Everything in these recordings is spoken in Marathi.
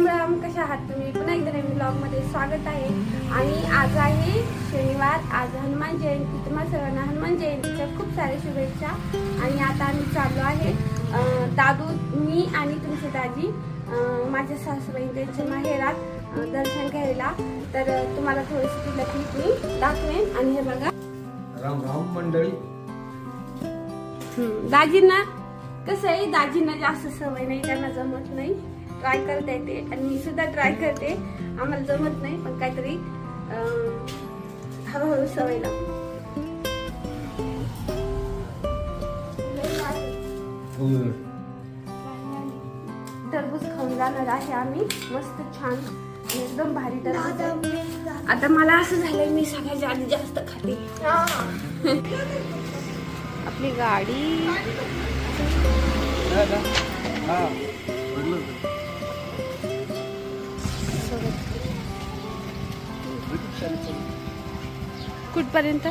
राम राम कशा आहात तुम्ही? पुन्हा एकदा नवीन ब्लॉगमध्ये स्वागत आहे. आणि आज आहे शनिवार आज हनुमान जयंती. तुम्हाला सर्वांना हनुमान जयंतीच्या खूप साऱ्या शुभेच्छा. आणि आता आम्ही चाललो आहे दादू मी आणि तुमची दाजी. माझ्या सासूबाई त्यांच्या माहेरात दर्शन घ्यायला. तर तुम्हाला थोडीशी तिला क्लिप मी दाखवेन. आणि हे बघा. राम राम मंडळी. दाजींना कसं आहे? दाजींना जास्त सवय नाही त्यांना जमत नाही. ट्राय करता येते आणि मी सुद्धा ट्राय करते. आम्हाला जमत नाही पण काहीतरी हळूहळू सवय लागते. टरबूज खाऊन जाणार आहे आम्ही. मस्त छान एकदम भारी टरबूज आता मला असं झालंय मी सगळ्यात आधी जास्त खाते. आपली गाडी. कुठपर्यंत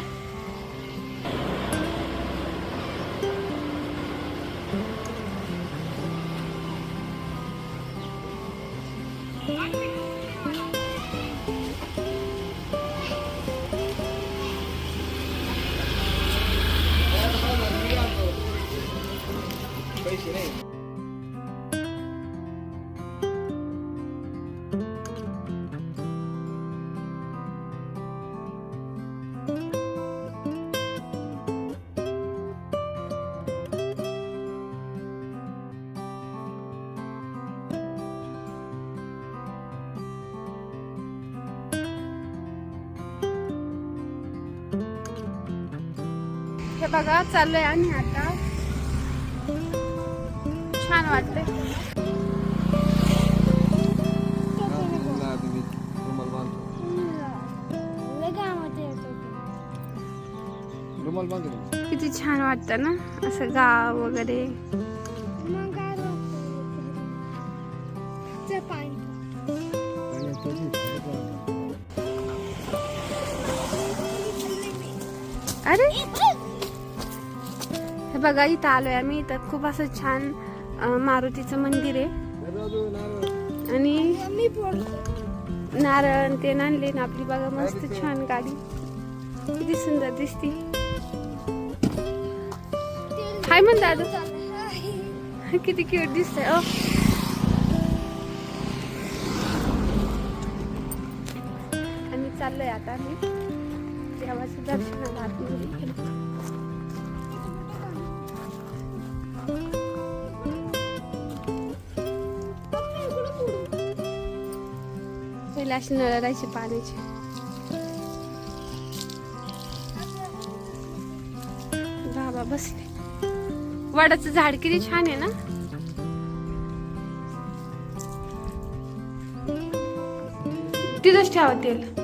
हे बघा चाललोय आणि आता छान वाटतंय. किती छान वाटतं ना असं गाव वगैरे. अरे! हे बघा इथं आलोय आम्ही. इथं खूप असं छान मारुतीचं मंदिर आहे. आणि नारळ ते आणले ना आपली बघा मस्त छान गाडी. किती सुंदर दिसती. हाय म्हण दादू. किती क्यूट दिसतंय ओ. आम्ही चाललोय आता आम्ही. देवाचं दर्शनाला आतमध्ये. पहिले अशी नळ राहायची पाण्याची बाबा बसले वडाचं झाड किती छान आहे ना? तिथंच ठेवा तेल.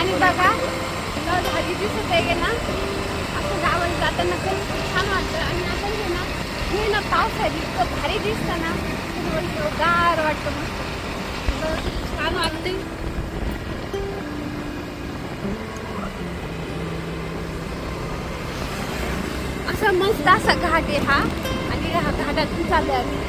आणि बघा तर भाजी दिसत आहे ना? असं गावात जाताना पण खूप छान वाटतं. आणि आता हे ना हे ना पावसाळ्यात इतकं भारी दिसतं ना. थोडं गार वाटतं मस्त. छान वाटते असा मस्त असा घाट आहे हा. आणि घाटातून चालू आहे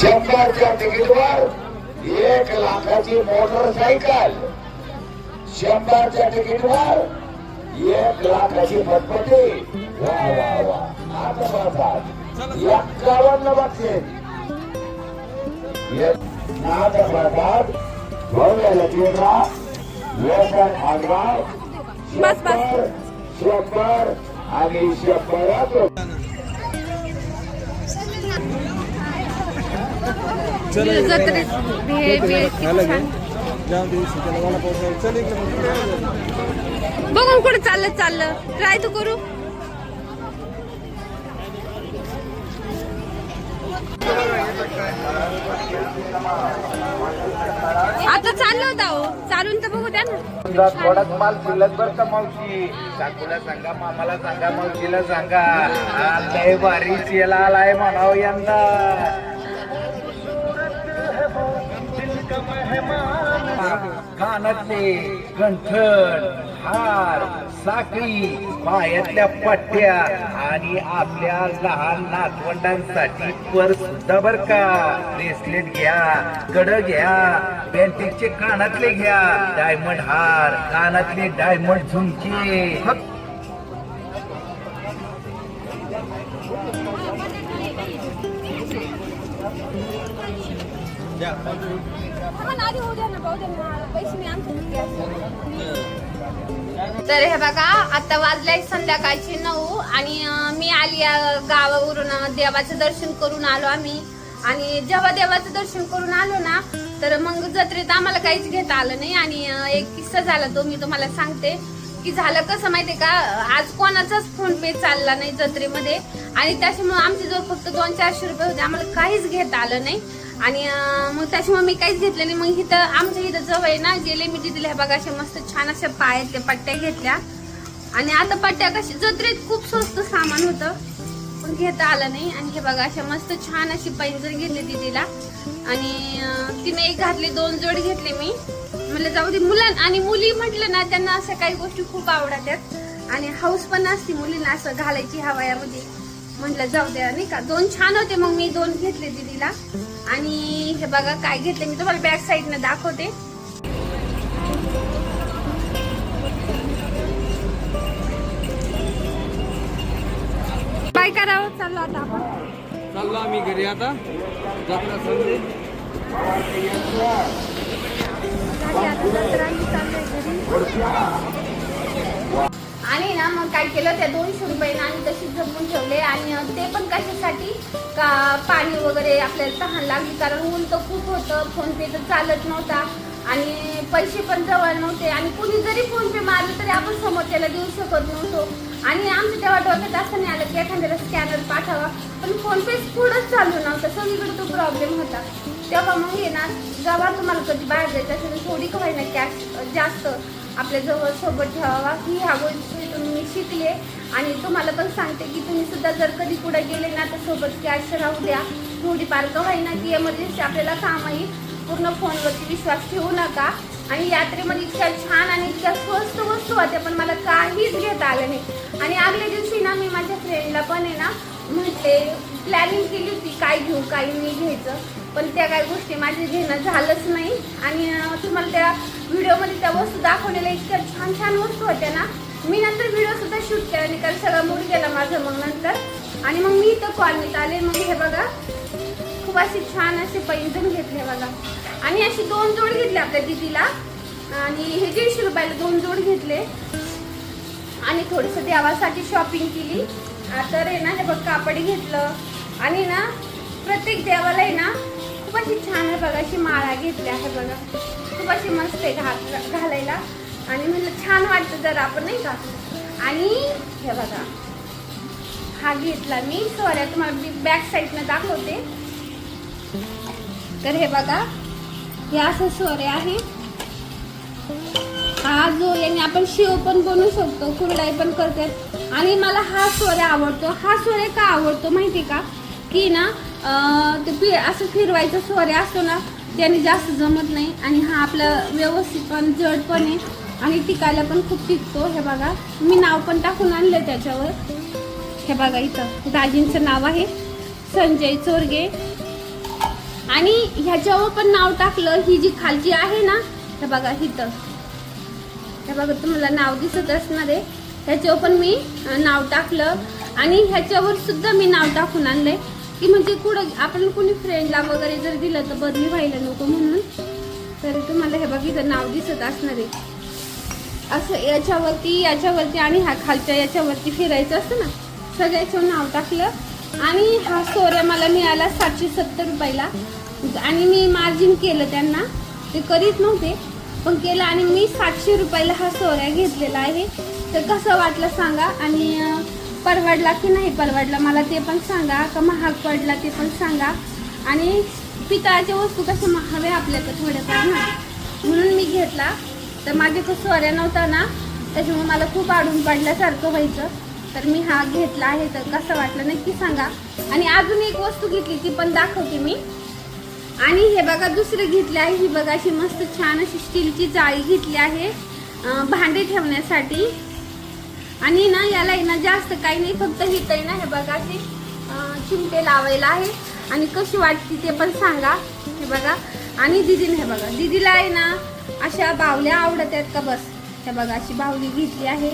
शंभरच्या तिकीटवर एक लाखाची मोटरसायकल. शंभरच्या तिकीटवर एक लाखाची फटफटी वा वा वा. आता प्रसाद एक्कावन्न बक्षीस नाथ प्रसाद भव्य खानगाव बस, बस. शंभर शंभर आणि शंभरात जत्रेत किती. छान. चल. बघून कुठे चाललं चाललं. ट्राय तू करू. आता चाललं होता हो चालून तर बघू द्या ना. थोडाच माल शिल्लक बर का मावशी? काकूला सांगा मामाला सांगा मावशीला सांगा. लय भारी सेल आलाय म्हणाव यंदा. कानातले कंठण हार साखळी पायातल्या पट्ट्या आणि आपल्या लहान नातवंडांसाठी पर्स सुद्धा बर का. ब्रेसलेट घ्या कड घ्या बँटिकचे कानातले घ्या. डायमंड हार कानातले डायमंड झुमके. फक्त तर हे बघा आता वाजलाय संध्याकाळचे नऊ आणि मी आली गावावरून देवाचं दर्शन करून आलो आम्ही. आणि जेव्हा देवाचं दर्शन करून आलो ना तर मग जत्रेत आम्हाला काहीच घेता आलं नाही आणि एक किस्सा झाला तो मी तुम्हाला सांगते. की झालं कसं माहितीये का आज कोणाचाच फोन पे चालला नाही जत्रेमध्ये. आणि त्याच्यामुळे आमचे जवळ फक्त दोन चारशे रुपये होते आम्हाला काहीच घेता आलं नाही. आणि मग त्याच्यामुळे मी काहीच घेतलं नाही. मग इथं आमच्या इथं जवळ आहे ना गेले मी तिथे बघा अशा मस्त छान अशा पायातल्या पट्ट्या घेतल्या. आणि आता पट्ट्या कशी जत्रेत खूप स्वस्त सामान होतं. पण घेता आलं नाही. आणि हे बघा अशा मस्त छान अशी पैंजण घेतली दिदीला. आणि तिने एक घातले दोन जोड घेतले मी. म्हटलं जाऊ दे मुलां आणि मुली म्हटलं ना त्यांना अशा काही गोष्टी खूप आवडतात. आणि हाऊस पण असते मुलींना असं घालायची हवायामध्ये. म्हटलं जाऊ द्या नाही का? दोन छान होते मग मी दोन घेतले दिदीला. आणि हे बघा काय घेतले. मी तुम्हाला बॅक साईडनं दाखवते. काय करावं चाललो आता आपण. चाललो आम्ही घरी आता. जत्रा संधी घरी. आणि ना मग काय केलं त्या दोनशे रुपयानं आम्ही तशीच जपून ठेवले. आणि ते पण कशासाठी? का पाणी वगैरे आपल्याला तहान लागली. कारण ऊन तर खूप होतं. फोन पे तर चालत नव्हता. आणि पैसे पण जवळ नव्हते. आणि कुणी जरी फोन पे मारलं तरी आपण समोरच्याला देऊ शकत नव्हतो. आणि आमचं तेव्हा डोक्यात असं नाही आलं की एखाद्याला स्कॅनर पाठवा. पण फोनपे पुढंच चालू नव्हतं. सगळीकडे तो प्रॉब्लेम होता. तेव्हा मग हे ना जेव्हा तुम्हाला कधी बाहेर जायचं असेल थोडी का होईना कॅश जास्त. आपल्या जवळ सोबत ठेवावा ही ह्या गोष्टीतून मी शिकले. आणि तुम्हाला पण सांगते की तुम्ही सुद्धा जर कधी पुढे गेले ना तर सोबत कॅश राहू द्या. थोडीफार का होईना की एमर्जन्सी आपल्याला काम येईल पूर्ण फोनवरती विश्वास ठेवू नका. आणि यात्रेमध्ये इतक्या छान आणि इतक्या स्वस्त वस्तू होत्या पण मला काहीच घेता आलं नाही. आणि आगल्या दिवशी ना मी माझ्या फ्रेंडला पण आहे ना म्हटले प्लॅनिंग केली होती काय घेऊ काय नाही घ्यायचं. पण त्या काही गोष्टी माझे घेणं झालंच नाही. आणि तुम्हाला त्या व्हिडिओमध्ये त्या वस्तू दाखवलेल्या इतक्या छान छान वस्तू होत्या ना मी नंतर व्हिडिओ सुद्धा शूट केला आणि कारण सगळा मूड गेला माझं मग नंतर. आणि मग मी इथं कॉलनीत आले. मग हे बघा खूप असे छान असे पैंजण घेतले बघा. आणि अशी दोन जोड घेतले आपल्या दिदीला. आणि हे दीडशे रुपयाला दोन जोड घेतले. आणि थोडंसं देवासाठी शॉपिंग केली. तर आहे ना हे बघ कापड घेतलं. आणि ना प्रत्येक देवाला आहे ना खूप अशी छान आहे बघा अशी माळा घेतल्या आहे बघा. खूप अशी मस्त आहे घा घालायला. आणि म्हणलं छान वाटतं जरा आपण नाही का? आणि हे बघा. हा घेतला मी. सोऱ्या तुम्हाला बॅक साईडनं दाखवते. तर हे बघा. हे असं सोरे आहे. हा जो याने आपण शिव पण बनवू शकतो कुरडाई पण करतात आणि मला हा सोरे आवडतो. हा सोरे का आवडतो माहिती का? की ना ते असं फिरवायचं सोरे असतो ना त्याने जास्त जमत नाही आणि हा आपला व्यवस्थित पण जड पण आहे आणि टिकायला पण खूप टिकतो. हे बघा मी नाव पण टाकून आणलं त्याच्यावर. हे बघा इथं दाजींचं नाव आहे संजय चोरगे. आणि ह्याच्यावर पण नाव टाकलं ही जी खालची आहे ना हे बघा इथं. हे बघा तुम्हाला नाव दिसत असणार आहे. ह्याच्यावर पण मी नाव टाकलं आणि ह्याच्यावर सुद्धा मी नाव टाकून आणलंय. की म्हणजे कुठं आपण कुणी फ्रेंडला वगैरे जर दिलं तर बदली व्हायला नको म्हणून. तर तुम्हाला हे बघ इथं नाव दिसत असणार आहे. असं याच्यावरती याच्यावरती आणि हा खालच्या याच्यावरती फिरायचं असतं ना सगळ्याचं नाव टाकलं. आणि हा सोऱ्या मला मिळाला सातशे सत्तर रुपयाला. आणि मी मार्जिन केलं त्यांना. ते करीत नव्हते पण केलं आणि मी सातशे रुपयाला हा सोऱ्या घेतलेला आहे. तर कसं वाटलं सांगा. आणि परवडला की नाही परवडला मला ते पण सांगा का महाग पडला ते पण सांगा. आणि पितळाच्या वस्तू कशा महाव्या आपल्याकडे थोड्याफार ना. म्हणून मी घेतला. तर माझ्याकडे सोऱ्या नव्हता ना त्याच्यामुळे मला खूप आडून पडल्यासारखं व्हायचं. तर मी हा घेतला आहे तर कसं वाटलं नक्की सांगा. आणि अजून एक वस्तू घेतली ती पण दाखवते मी. आणि हे बघा दुसरं घेतले आहे ही बघा अशी मस्त छान अशी स्टीलची जाळी घेतली आहे. भांडे ठेवण्यासाठी. आणि ना याला आहे ना जास्त काही नाही फक्त हित आहे ना हे बघा असे चिमटे लावायला आहे. आणि कशी वाटते ते पण सांगा. हे बघा. आणि दिदीने हे बघा दिदीला आहे ना अशा बावल्या आवडत आहेत का बस? हे बघा अशी बावली घेतली आहे.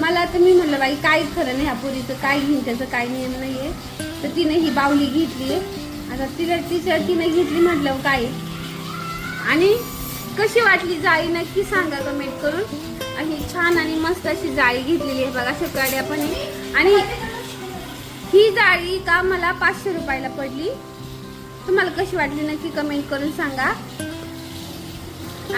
मला तर मी म्हणलं बाई काय खरं नाही ह्या पुरीचं काय घेईन त्याचं काय नियम आहे तर तिने ही बावली घेतली. आता तिला तिच्या तिने घेतली म्हटलं काय? आणि कशी वाटली जाई नक्की सांगा कमेंट करून. आणि छान आणि मस्त अशी जाळी घेतलेली आहे बघा अशा पण आणि ही जाळी का मला पाचशे रुपयाला पडली? तुम्हाला कशी वाटली नक्की कमेंट करून सांगा.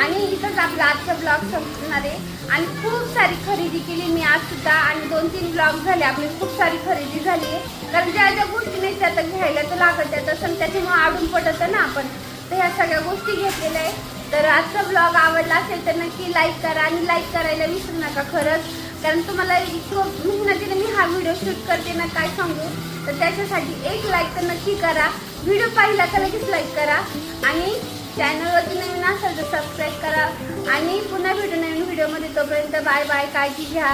आणि इथंच आपला आजचा ब्लॉग संपणार आहे. आणि खूप सारी खरेदी केली मी आज सुद्धा. आणि दोन तीन ब्लॉग झाले आपली खूप सारी खरेदी झाली आहे. कारण ज्या ज्या गोष्टी नाही त्या तर घ्यायला तर लागत त्या तसं त्याच्यामुळे आडून पडत ना आपण. तर ह्या सगळ्या गोष्टी घेतलेल्या आहे. तर आजचा ब्लॉग आवडला असेल तर नक्की लाईक करा आणि लाईक करायला विसरू नका खरंच. कारण तुम्हाला इतकं मेहनतीने मी हा व्हिडिओ शूट करते ना काय सांगू? तर त्याच्यासाठी एक लाईक तर नक्की करा. व्हिडिओ पाहिला तर लगेच लाईक करा. आणि चॅनलवरती नवीन असेल तर सबस्क्राईब करा. आणि पुन्हा भेटू नवीन व्हिडिओमध्ये तोपर्यंत बाय बाय काळजी घ्या.